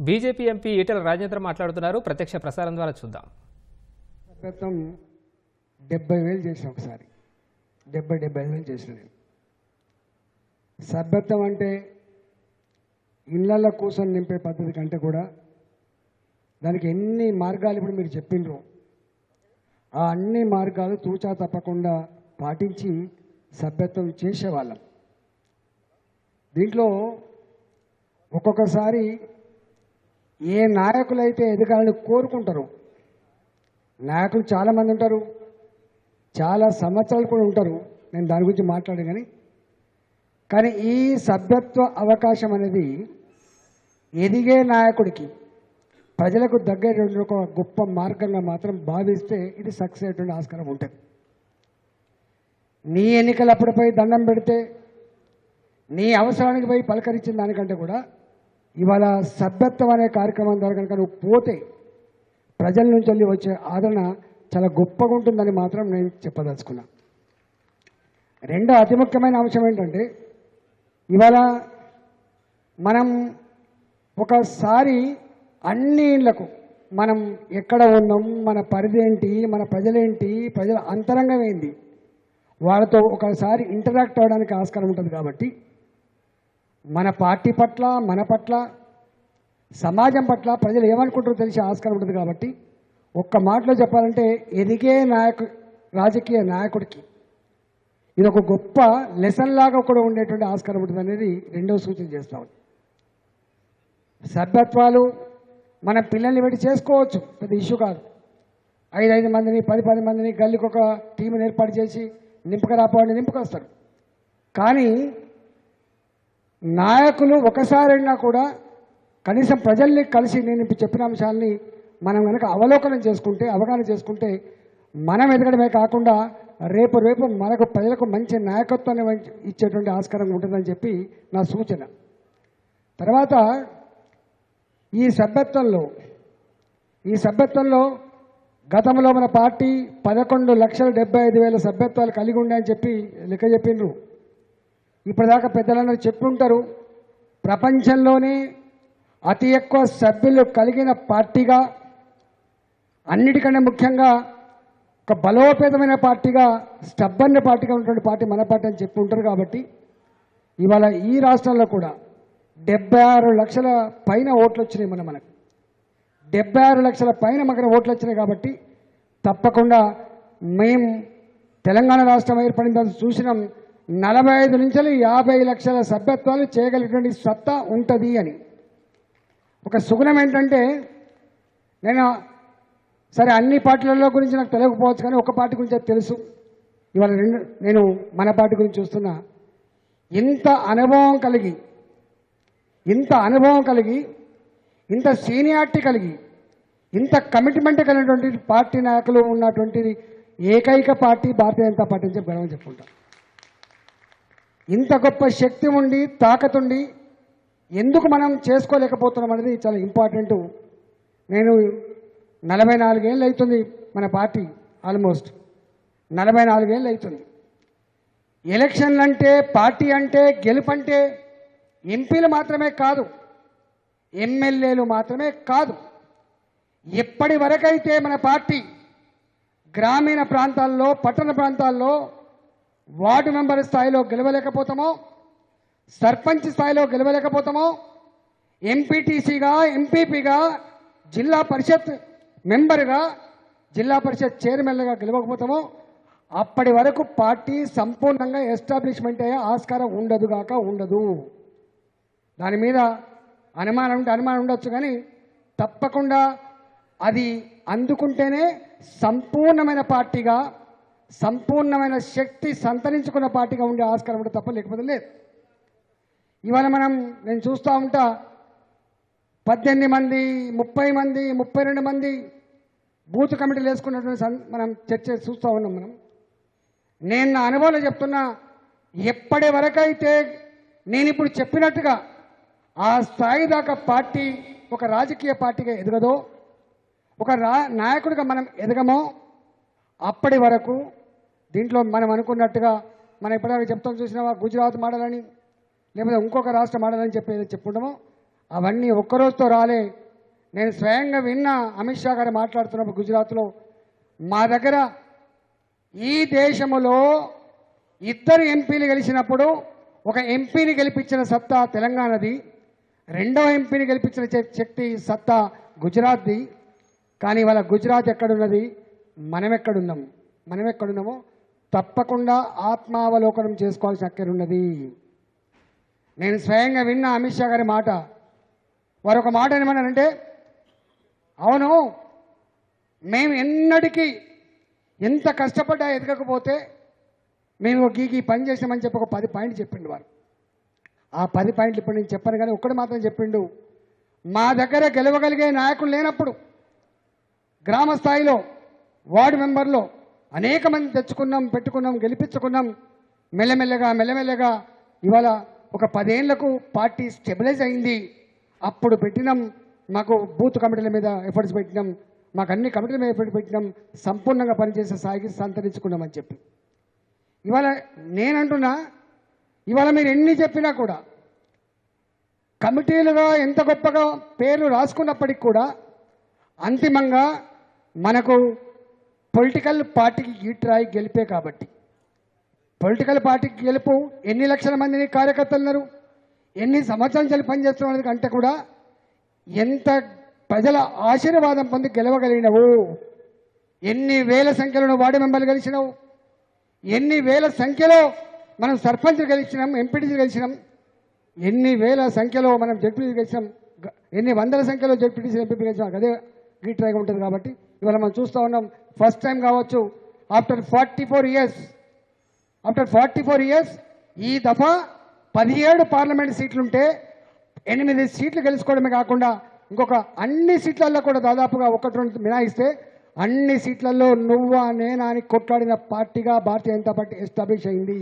BJP MP Etela Rajendra మాట్లాడుతున్నారు. ప్రత్యక్ష ప్రసారం ద్వారా చూద్దాం. క్రితం డెబ్బై వేలు చేసిన ఒకసారి. డెబ్బై డెబ్బై ఐదు వేలు చేసిన నేను. సభ్యత్వం అంటే ఇళ్ళల్లో కూర్చొని నింపే పద్ధతి కంటే కూడా దానికి ఎన్ని మార్గాలు ఇప్పుడు మీరు చెప్పిండ్రు ఆ అన్ని మార్గాలు తూచా తప్పకుండా పాటించి సభ్యత్వం చేసేవాళ్ళం. దీంట్లో ఒక్కొక్కసారి ఏ నాయకులైతే ఎదగాలని కోరుకుంటారు నాయకులు చాలామంది ఉంటారు చాలా సంవత్సరాలు కూడా ఉంటారు నేను దాని గురించి మాట్లాడే కానీ కానీ ఈ సభ్యత్వ అవకాశం అనేది ఎదిగే నాయకుడికి ప్రజలకు దగ్గర ఒక గొప్ప మార్గంగా మాత్రం భావిస్తే ఇది సక్సెస్ అయ్యేటువంటి ఆస్కారం ఉంటుంది. నీ ఎన్నికలు అప్పుడుపై దండం పెడితే నీ అవసరానికి పోయి పలకరించిన దానికంటే కూడా ఇవాళ సభ్యత్వం అనే కార్యక్రమం ద్వారా కనుక నువ్వు పోతే ప్రజల నుంచి వెళ్ళి వచ్చే ఆదరణ చాలా గొప్పగా ఉంటుందని మాత్రం నేను చెప్పదలుచుకున్నా. రెండో అతి ముఖ్యమైన అంశం ఏంటంటే ఇవాళ మనం ఒకసారి అన్ని ఇళ్ళకు మనం ఎక్కడ ఉన్నాం మన పరిధి ఏంటి మన ప్రజలేంటి ప్రజల అంతరంగం ఏంది వాళ్ళతో ఒకసారి ఇంటరాక్ట్ అవ్వడానికి ఆస్కారం ఉంటుంది కాబట్టి మన పార్టీ పట్ల మన పట్ల సమాజం పట్ల ప్రజలు ఏమనుకుంటారో తెలిసే ఆస్కారం ఉంటుంది కాబట్టి ఒక్క మాటలో చెప్పాలంటే ఎదిగే నాయకు రాజకీయ నాయకుడికి ఇది ఒక గొప్ప లెసన్ లాగా కూడా ఉండేటువంటి ఆస్కారం ఉంటుంది అనేది రెండవ సూచన చేస్తాం సభ్యత్వాలు మన పిల్లల్ని పెట్టి చేసుకోవచ్చు పెద్ద ఇష్యూ కాదు. ఐదు ఐదు మందిని పది పది మందిని గల్లికి ఒక టీంని ఏర్పాటు చేసి నింపకరాపోవాలని నింపుకొస్తారు. కానీ నాయకులు ఒకసారైనా కూడా కనీసం ప్రజల్ని కలిసి నేను ఇప్పుడు చెప్పిన అంశాలని మనం కనుక అవలోకనం చేసుకుంటే అవగాహన చేసుకుంటే మనం ఎదగడమే కాకుండా రేపు రేపు మనకు ప్రజలకు మంచి నాయకత్వాన్ని ఇచ్చేటువంటి ఆస్కారం ఉంటుందని చెప్పి నా సూచన. తర్వాత ఈ సభ్యత్వంలో ఈ సభ్యత్వంలో గతంలో మన పార్టీ పదకొండు లక్షల డెబ్బై ఐదు వేల సభ్యత్వాలు కలిగి ఉన్నాయని చెప్పి లెక్క చెప్పిండ్రు ఇప్పటిదాకా పెద్దలందరూ చెప్పుంటారు ప్రపంచంలోనే అతి ఎక్కువ సభ్యులు కలిగిన పార్టీగా అన్నిటికంటే ముఖ్యంగా ఒక బలోపేతమైన పార్టీగా స్టబ్బన్న పార్టీగా ఉన్నటువంటి పార్టీ మన పార్టీ అని చెప్పి ఉంటారు కాబట్టి ఇవాళ ఈ రాష్ట్రంలో కూడా డెబ్బై ఆరు లక్షల పైన ఓట్లు వచ్చినాయి మన మనకు. డెబ్బై ఆరు లక్షల పైన మనకు ఓట్లు వచ్చినాయి కాబట్టి తప్పకుండా మేము తెలంగాణ రాష్ట్రం ఏర్పడిన తర్వాత చూసినాం. నలభై ఐదు నుంచి యాభై లక్షల సభ్యత్వాలు చేయగలిగినటువంటి సత్తా ఉంటుంది అని. ఒక సుగుణం ఏంటంటే నేను సరే అన్ని పార్టీలలో గురించి నాకు తెలియకపోవచ్చు కానీ ఒక పార్టీ గురించి తెలుసు. ఇవాళ రెండు నేను మన పార్టీ గురించి చూస్తున్నా. ఇంత అనుభవం కలిగి ఇంత అనుభవం కలిగి ఇంత సీనియారిటీ కలిగి ఇంత కమిట్మెంట్ కలిగినటువంటి పార్టీ నాయకులు ఉన్నటువంటి ఏకైక పార్టీ భారతీయ జనతా పార్టీ అని చెప్పి గర్వం ఇంత గొప్ప శక్తి ఉండి తాకతుండి ఎందుకు మనం చేసుకోలేకపోతున్నాం అనేది చాలా ఇంపార్టెంట్. నేను నలభై నాలుగేళ్ళు అవుతుంది మన పార్టీ ఆల్మోస్ట్. నలభై నాలుగేళ్ళు అవుతుంది. ఎలక్షన్లు అంటే పార్టీ అంటే గెలుపంటే ఎంపీలు మాత్రమే కాదు ఎమ్మెల్యేలు మాత్రమే కాదు. ఎప్పటి వరకైతే మన పార్టీ గ్రామీణ ప్రాంతాల్లో పట్టణ ప్రాంతాల్లో వార్డు మెంబర్ స్థాయిలో గెలవలేకపోతామో సర్పంచ్ స్థాయిలో గెలవలేకపోతామో ఎంపీటీసీగా ఎంపీపీగా జిల్లా పరిషత్ మెంబర్గా జిల్లా పరిషత్ చైర్మన్గా గెలవకపోతామో అప్పటి వరకు పార్టీ సంపూర్ణంగా ఎస్టాబ్లిష్మెంట్ అయ్యే ఆస్కారం ఉండదు గాక ఉండదు. దాని మీద అనుమానం ఉంటే అనుమానం ఉండొచ్చు కానీ తప్పకుండా అది అందుకుంటేనే సంపూర్ణమైన పార్టీగా సంపూర్ణమైన శక్తి సంతరించుకున్న పార్టీగా ఉండే ఆస్కారం ఉంటే తప్ప లేకపోతే లేదు. ఇవాళ మనం నేను చూస్తూ ఉంటా పద్దెనిమిది మంది ముప్పై మంది ముప్పై రెండు మంది బూత్ కమిటీలు వేసుకున్నటువంటి మనం చర్చ చూస్తూ ఉన్నాం మనం. నేను నా అనుభవంలో చెప్తున్నా ఎప్పటి వరకైతే నేను ఇప్పుడు చెప్పినట్టుగా ఆ స్థాయి దాకా పార్టీ ఒక రాజకీయ పార్టీగా ఎదగదో ఒక రా నాయకుడిగా మనం ఎదగమో అప్పటి వరకు దీంట్లో మనం అనుకున్నట్టుగా మనం ఎప్పుడైనా చెప్తాం చూసినావా? గుజరాత్ మాడాలని లేకపోతే ఇంకొక రాష్ట్రం మోడల్ అని చెప్పి ఏదో చెప్పుకుంటామో అవన్నీ ఒక్కరోజుతో రాలే. నేను స్వయంగా విన్నా అమిత్ షా గారు మాట్లాడుతున్నప్పుడు గుజరాత్లో. మా దగ్గర ఈ దేశంలో ఇద్దరు ఎంపీలు గెలిచినప్పుడు ఒక ఎంపీని గెలిపించిన సత్తా తెలంగాణది రెండవ ఎంపీని గెలిపించిన శక్- శక్తి సత్తా గుజరాత్ది. కానీ వాళ్ళ గుజరాత్ ఎక్కడున్నది? మనం ఎక్కడున్నాము మనం ఎక్కడున్నామో తప్పకుండా ఆత్మావలోకనం చేసుకోవాల్సిన అక్కరున్నది నేను స్వయంగా విన్న అమిత్ షా గారి మాట. వారు ఒక మాట ఏమన్నారంటే అవును మేము ఎన్నటికీ ఎంత కష్టపడ్డా ఎదగకపోతే మేము గీకి పని చేసామని చెప్పి ఒక పది పాయింట్లు చెప్పిండు వారు. ఆ పది పాయింట్లు ఇప్పుడు నేను చెప్పాను కానీ ఒక్కడు మాత్రం చెప్పిండు. మా దగ్గర గెలవగలిగే నాయకులు లేనప్పుడు గ్రామ స్థాయిలో వార్డు మెంబర్లో అనేక మంది తెచ్చుకున్నాం పెట్టుకున్నాం గెలిపించుకున్నాం. మెల్లమెల్లగా మెల్లమెల్లగా ఇవాళ ఒక పదేళ్ళకు పార్టీ స్టెబిలైజ్ అయింది. అప్పుడు పెట్టినాం మాకు బూత్ కమిటీల మీద ఎఫర్ట్స్ పెట్టినాం. మాకు అన్ని కమిటీల మీద ఎఫర్ట్ పెట్టినాం. సంపూర్ణంగా పనిచేసే స్థాయికి సంతరించుకున్నామని చెప్పి. ఇవాళ నేనంటున్నా ఇవాళ మీరు ఎన్ని చెప్పినా కూడా కమిటీలుగా ఎంత గొప్పగా పేర్లు రాసుకున్నప్పటికి కూడా అంతిమంగా మనకు పొలిటికల్ పార్టీకి ఈట్రాయి గెలిపే కాబట్టి. పొలిటికల్ పార్టీకి గెలుపు ఎన్ని లక్షల మందిని కార్యకర్తలు ఉన్నారు ఎన్ని సంవత్సరాల నుంచి పనిచేస్తున్నది కంటే కూడా ఎంత ప్రజల ఆశీర్వాదం పొంది గెలవగలిగినవు? ఎన్ని వేల సంఖ్యలో వార్డు మెంబర్లు గెలిచినావు? ఎన్ని వేల సంఖ్యలో మనం సర్పంచ్ గెలిచినాం ఎంపీటీసీ గెలిచినాం? ఎన్ని వేల సంఖ్యలో మనం జడ్పీటీసీ గెలిచినాం? ఎన్ని వందల సంఖ్యలో జడ్పీటీసీ ఎంపీ గెలిచినాం? అదే గీట్రాగా ఉంటుంది కాబట్టి ఇవాళ మనం చూస్తూ ఉన్నాం ఫస్ట్ టైం కావచ్చు. After forty four years after forty four years ఈ దఫా పదిహేడు పార్లమెంట్ సీట్లుంటే ఎనిమిది సీట్లు గెలుచుకోవడమే కాకుండా ఇంకొక అన్ని సీట్లలో కూడా దాదాపుగా ఒకటి రెండు మినాయిస్తే అన్ని సీట్లలో నువ్వా నేనా అని కొట్లాడిన పార్టీగా భారతీయ జనతా పార్టీ ఎస్టాబ్లిష్ అయింది.